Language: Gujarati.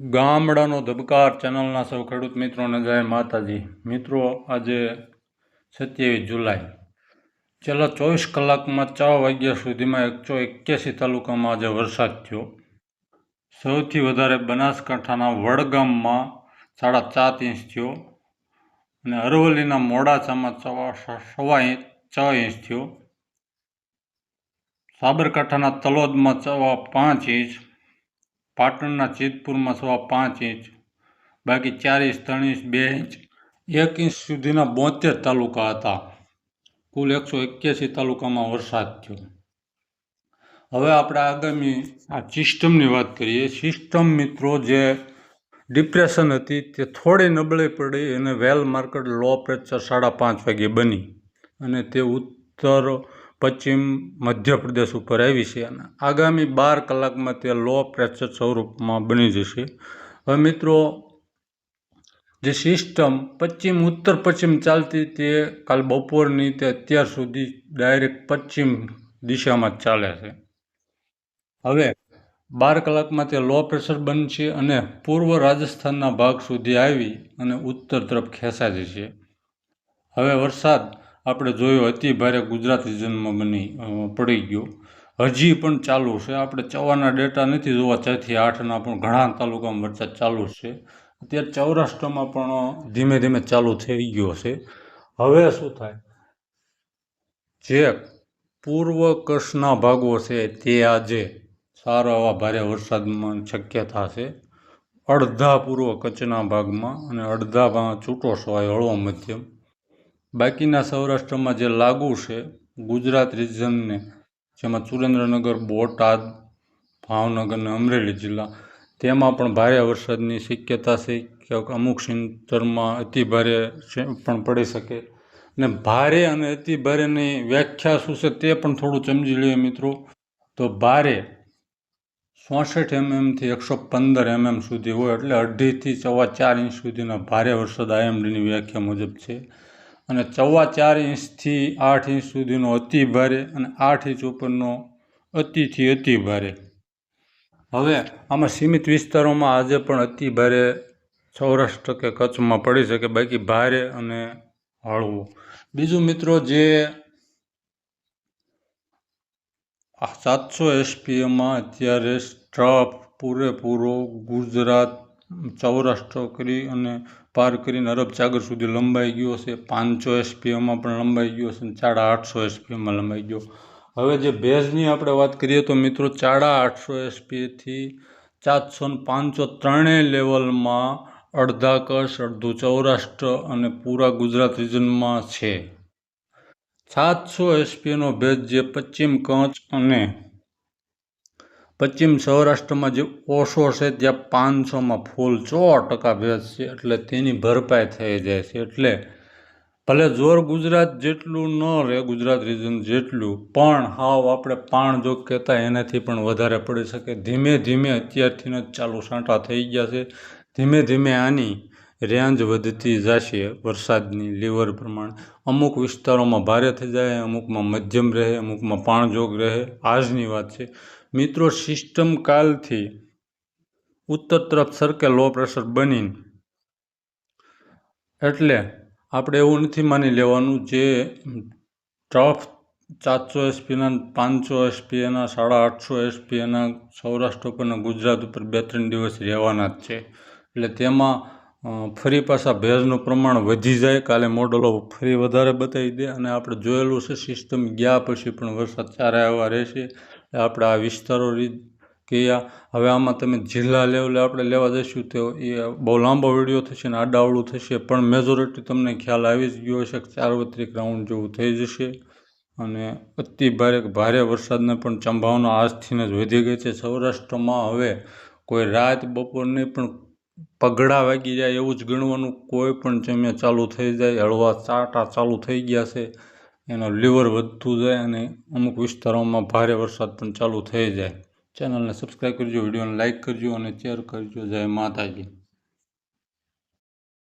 ગામડાનો ધબકાર ચેનલના સૌ ખેડૂત મિત્રોને જય માતાજી. મિત્રો, આજે સત્યાવીસ જુલાઈ. છેલ્લા ચોવીસ કલાકમાં ચાર વાગ્યા સુધીમાં એકસો એક્યાસી તાલુકામાં આજે વરસાદ થયો. સૌથી વધારે બનાસકાંઠાના વડગામમાં સાડા સાત ઇંચ થયો અને અરવલ્લીના મોડાસામાં સવા સવા ઇંચ છ ઇંચ થયો. સાબરકાંઠાના તલોદમાં સવા પાંચ ઇંચ પાટણના ચેતપુરમાં સવા પાંચ ઇંચ, બાકી ચાર ઇંચ ત્રણ ઇંચ બે ઇંચ. એક ઇંચ સુધીના બોતેર તાલુકા હતા. કુલ એકસો એક્યાસી તાલુકામાં વરસાદ થયો. હવે આપણે આગામી આ સિસ્ટમની વાત કરીએ. સિસ્ટમ મિત્રો જે ડિપ્રેશન હતી તે થોડી નબળી પડી અને વેલ માર્કેટ લો પ્રેશર સાડા પાંચ વાગે બની અને તે ઉત્તર પશ્ચિમ મધ્યપ્રદેશ ઉપર આવી છે અને આગામી બાર કલાકમાં તે લો પ્રેશર સ્વરૂપમાં બની જશે. હવે મિત્રો, જે સિસ્ટમ પશ્ચિમ, ઉત્તર પશ્ચિમ ચાલતી તે કાલ બપોરની તે અત્યાર સુધી ડાયરેક્ટ પશ્ચિમ દિશામાં ચાલે છે. હવે બાર કલાકમાં તે લો પ્રેશર બનશે અને પૂર્વ રાજસ્થાનના ભાગ સુધી આવી અને ઉત્તર તરફ ખેંચાઈ જશે. હવે વરસાદ આપણે જોયો, અતિ ભારે ગુજરાત રિજનમાં બની પડી ગયો. હજી પણ ચાલુ છે. આપણે ચવાના ડેટા નથી જોવા, છથી આઠના પણ ઘણા તાલુકામાં વરસાદ ચાલુ છે. અત્યારે સૌરાષ્ટ્રમાં પણ ધીમે ધીમે ચાલુ થઈ ગયો છે. હવે શું થાય? જે પૂર્વ કચ્છના ભાગો છે, તે આજે સારો એવા ભારે વરસાદમાં શક્યતા છે. અડધા પૂર્વ કચ્છના ભાગમાં અને અડધા છૂટો સવાય હળવો મધ્યમ. બાકીના સૌરાષ્ટ્રમાં જે લાગુ છે, ગુજરાત રિજનને જેમાં સુરેન્દ્રનગર, બોટાદ, ભાવનગર અને અમરેલી જિલ્લા, તેમાં પણ ભારે વરસાદની શક્યતા છે. કે અમુક સેન્ટરમાં અતિ ભારે પણ પડી શકે. ને ભારે અને અતિ ભારેની વ્યાખ્યા શું છે તે પણ થોડું સમજી લઈએ મિત્રો. તો ભારે ચોસઠ એમએમથી એકસો પંદર એમએમ સુધી હોય એટલે અઢીથી સવા ચાર ઇંચ સુધીના ભારે વરસાદ આઈએમડીની વ્યાખ્યા મુજબ છે. અને ચવ્વા ચાર ઇંચથી આઠ ઇંચ સુધીનો અતિ ભારે અને આઠ ઇંચ ઉપરનો અતિથી અતિ ભારે. હવે આમાં સીમિત વિસ્તારોમાં આજે પણ અતિ ભારે સૌરાષ્ટ્ર કે કચ્છમાં પડી શકે, બાકી ભારે અને હળવું. બીજું મિત્રો જે સાતસો એસપીએમાં અત્યારે સ્ટ્રફ પૂરેપૂરો ગુજરાત સૌરાષ્ટ્ર કરી અને પાર કરીને અરબ સાગર સુધી લંબાઈ ગયો છે પાંચસો એસપીએમાં પણ લંબાઈ ગયો છે અને સાડા આઠસો એસપીએમાં લંબાઈ ગયો. હવે જે ભેજની આપણે વાત કરીએ તો મિત્રો સાડા આઠસો એસપીથી ચારસો ને પાંચસો ત્રણેય લેવલમાં અડધા કચ્છ અડધું સૌરાષ્ટ્ર અને પૂરા ગુજરાત રિજનમાં છે. સાતસો એસપીનો ભેજ જે પશ્ચિમ કચ્છ અને પશ્ચિમ સૌરાષ્ટ્રમાં જે ઓશો છે, ત્યાં પાંચસોમાં ફૂલ સો ટકા ભેજ છે, એટલે તેની ભરપાઈ થઈ જાય છે. એટલે ભલે જોર ગુજરાત જેટલું ન રહે, ગુજરાત રિજન જેટલું, પણ હાવ આપણે પાણ જો કહેતા એનાથી પણ વધારે પડી શકે. ધીમે ધીમે અત્યારથી જ ચાલુ સાંટા થઈ ગયા છે. ધીમે ધીમે આની રેન્જ વધતી જશે. વરસાદની લીવર પ્રમાણે અમુક વિસ્તારોમાં ભારે થઈ જાય, અમુકમાં મધ્યમ રહે, અમુકમાં પાણજોગ રહે. આજની વાત છે. મિત્રો સિસ્ટમ કાલથી ઉત્તર તરફ સરકે લો પ્રેશર બની એટલે આપણે એવું નથી માની લેવાનું જે ટફ ચારસો એસપીના પાંચસો એસપીએના સાડા આઠસો એસપી એના સૌરાષ્ટ્ર ઉપરના ગુજરાત ઉપર બે ત્રણ દિવસ રહેવાના જ છે. એટલે તેમાં ફરી પાછા ભેજનું પ્રમાણ વધી જાય. કાલે મોડલો ફરી વધારે બતાવી દે. અને આપણે જોયેલું છે સિસ્ટમ ગયા પછી પણ વરસાદ સારા એવા રહેશે. આપણે આ વિસ્તારો કયા હવે આમાં તમે જિલ્લા લેવલે આપણે લેવા જઈશું તો એ બહુ લાંબો વીડિયો થશે ને આડાવડું થશે. પણ મેજોરિટી તમને ખ્યાલ આવી જ ગયો હશે કે સાર્વત્રિક રાઉન્ડ જેવું થઈ જશે. અને અતિ ભારે ભારે વરસાદને પણ સંભાવના આજથીને જ વધી ગઈ છે. સૌરાષ્ટ્રમાં હવે કોઈ રાત બપોર નહીં પણ પગડા વાગી જાય એવું જ ગણવાનું કોઈ પણ જમ્યા ચાલુ થઈ જાય, હળવા ચાટા ચાલુ થઈ ગયા છે, એનો લીવર વધતું જાય અને અમુક વિસ્તારોમાં ભારે વરસાદ પણ ચાલુ થઈ જાય. ચેનલને સબસ્ક્રાઈબ કરજો, વિડીયોને લાઇક કરજો અને શેર કરજો. જય માતાજી.